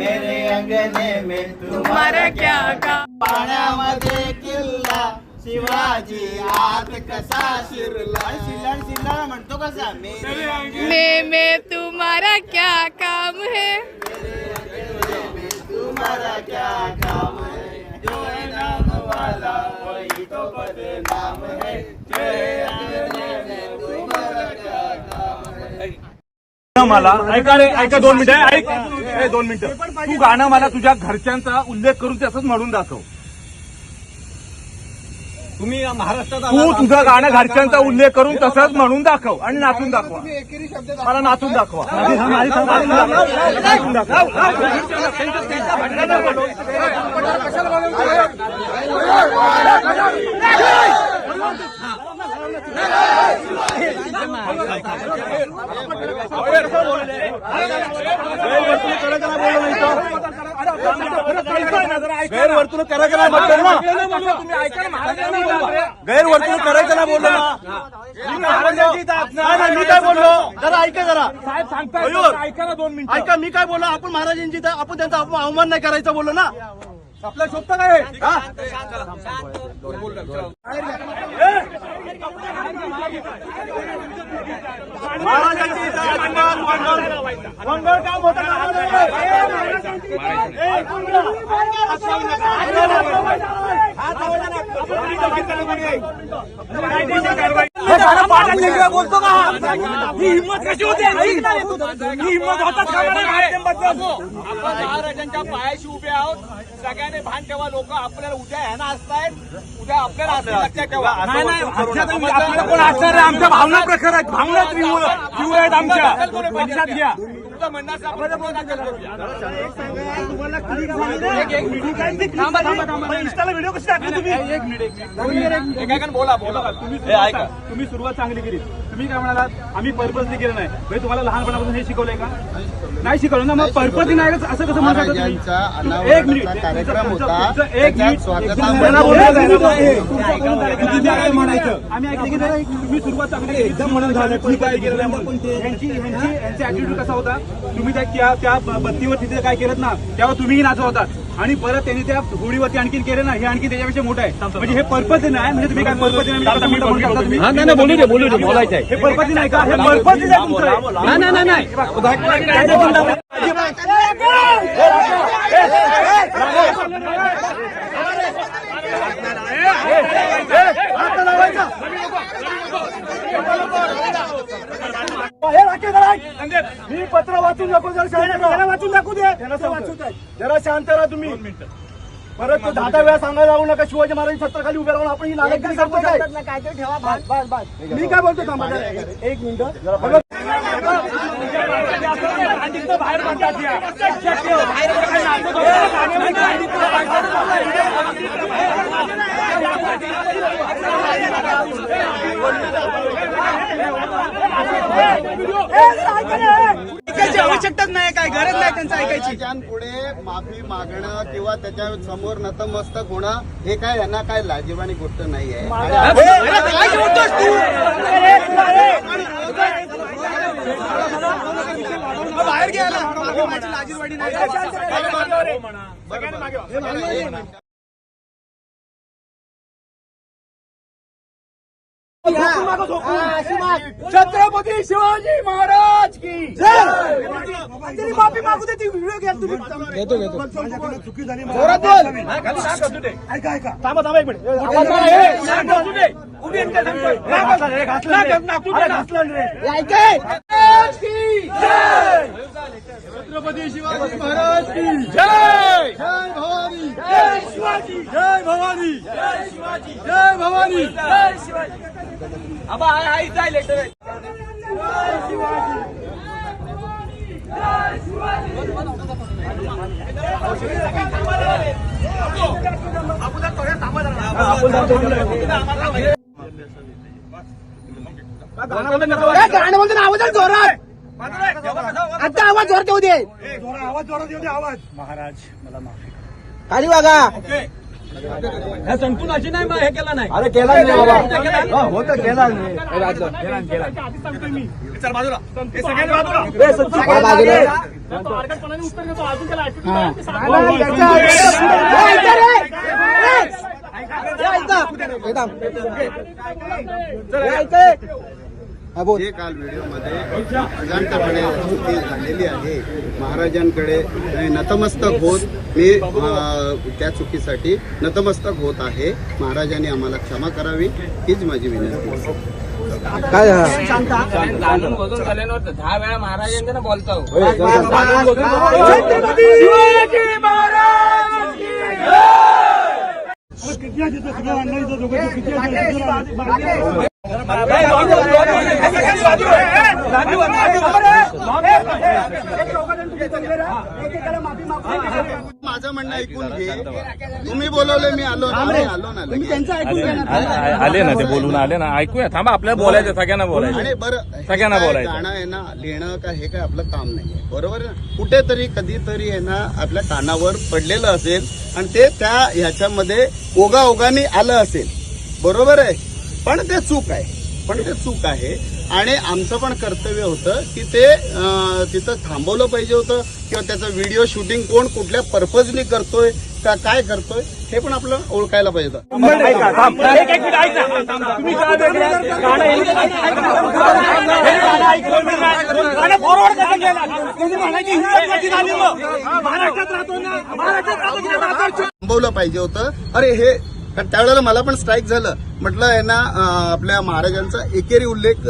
मेरे अंगने में तुम्हारा क्या काम? पाण्यामध्ये किल्ला शिवाजी आत कसा शिरला? शिरला शिरला म्हणतो कसा? मेरे अंगने मैं मैं तुम्हारा क्या काम है? में तुम्हारा क्या काम है? जो है नाम वाला वही तो बदनाम है। मेरे अंगने में तुम्हारा क्या काम है? मला ऐका रे ऐका दोन मिनिटं ऐक. ए, दोन मिनिटं तू गाणं मला तुझ्या घरच्यांचा उल्लेख करून तसंच म्हणून दाखव तुम्ही महाराष्ट्रात तू तुझं गाणं घरच्यांचा उल्लेख करून तसंच म्हणून दाखव आणि नाचून दाखवा मला नाचून दाखवा नाचून दाखवा. गैरवर्तणूक करायचं नाही म्हटलं ना. गैरवर्तणूक करायचं नाही बोललो ना. मी काय बोललो? जरा ऐका जरा. ऐका ना दोन मिनिटं. ऐका मी काय बोललो? आपण महाराजांची आपण त्यांचा अवमान नाही करायचं बोललो ना. आपल्या शोभतं काय? महाराजांची वंगण काम होतं बोलतो का ही हिंमत कशी होते ही हिंमत होतात का महाराजांच्या पायाशी उभे आहोत सगळ्याने भान ठेवा लोक आपल्याला उद्या ह्याना असतायत उद्या आपल्याला असतील ठेवा नाही नाही आपल्याला कोण असणार आमच्या भावना प्रखर आहेत. भावना तीव्र आहेत आमच्या. लक्षात घ्या. तुमचं म्हणणं असं आपण दाखल करूया. बोला बोला. ऐका. तुम्ही सुरुवात चांगली केली. तुम्ही काय म्हणालात आम्ही पर्पजली केलं नाही. म्हणजे तुम्हाला लहानपणापासून हे शिकवलंय का? नाही शिकवलं ना मग पर्पजली नाही? असं कसं म्हणतात एक मिनिट. कार्यक्रम होता. एक मिनिट. आम्ही ऐकलं की तुम्ही सुरुवात चांगली. एकदम म्हणून झालं. ठीक आहे ह्यांची ह्यांचा ऍटिट्यूड कसा होता? तुम्ही त्या त्या- बत्तीवर तिथे काय केलं ना तेव्हा तुम्हीही नाचत होतात आणि परत त्यांनी त्या होळीवरती आणखीन केलं ना हे आणखी त्याच्यापेक्षा मोठं आहे म्हणजे हे पर्पज नाही म्हणजे तुम्ही काय पर्पज नाही नाही नाही बोलू दे बोलू दे बोलायचं आहे हे पर्पज नाही का हे पर्पज आहे तुमचं नाही मी पत्र वाचून दाखवू जरा वाचून दाखवू दे. त्याला वाचून दे. जरा शांत राहा तुम्ही. परत तो दहा दहा वेळा सांगायला लावू नका शिवाजी महाराज छत्राखाली उभे राहून आपण ही नागरिकता करतो काय? बस, बस, बस. मी काय बोलतो थांबा. एक मिनिट. बाहेर पडतात या. लक्षात ठेव. काय नाटक होतं? ऐकायची आवश्यकताच नाही काय गरज नाही त्यांचं ऐकायची महाराजांपुढे माफी मागणं किंवा त्याच्यासमोर नतमस्तक होणं हे काय यांना काय लाजिवानी गोष्ट नाही आहे काय बोलतोस तू बाहेर माझी लाजीरवाडी नाही छत्रपती शिवाजी महाराज की. जय. माफी मागू दे ती व्हिडिओ घ्या तुम्ही. घेतो घेतो. चुकी झाली ऐका ऐका. थांबा थांबा एक मिनिट. छत्रपती शिवाजी महाराज की. जय. जय भवानी. जय शिवाजी. जय भवानी. जय शिवाजी. जय भवानी. जय शिवाजी. आबा हाय आहे लेटर. गाणं बोलतो ना आवाज जोरात. आता आवाज जोरात येऊ दे. जोरा आवाज जोरात येऊ दे आवाज. महाराज मला माफी खाली वागा. ह्या संपून अशी नाही हे केला नाही. अरे केला नाही बाबा. होतं केला नाही. चल बाजूला. हे सगळ्यांनी बाजूला. जे काल व्हिडिओमध्ये अजाणतापणे चुकी झालेली आहे महाराजांकडे नतमस्तक होत मी अ, त्या चुकीसाठी नतमस्तक होत आहे महाराजांनी आम्हाला क्षमा करावी हीच माझी विनंती आहे. जाणून बघून झाल्यानंतर दहा वेळा महाराजांना बोलतो माझं म्हणणं ऐकून घे. तुम्ही बोलवले मी आलो आलो ना. आले ना ते बोलून आले ना. ऐकूया. थांबा आपल्याला बोलायचं सगळ्यांना बोलायचं. आणि बरं सगळ्यांना काय बोलायचं. गाणं आहे ना लिहिणं का हे काय आपलं काम नाहीये. बरोबर? आहे ना कुठेतरी कधीतरी आहे ना आपल्या कानावर पडलेलं असेल आणि ते त्या ह्याच्यामध्ये ओघाओघाने आलं असेल. बरोबर आहे? पण ते चूक आहे. पण ते चूक आहे. आणि आमचं पण कर्तव्य होतं की ते तिथं थांबवलं पाहिजे होतं किंवा त्याचं व्हिडिओ शूटिंग कोण कुठल्या पर्पजनी करतोय का काय करतोय हे पण आपलं ओळखायला पाहिजे? थांबवलं पाहिजे होतं. अरे हे कारण त्यावेळेला मला पण स्ट्राईक झालं. म्हटलं यांना ना आपल्या महाराजांचा एकेरी उल्लेख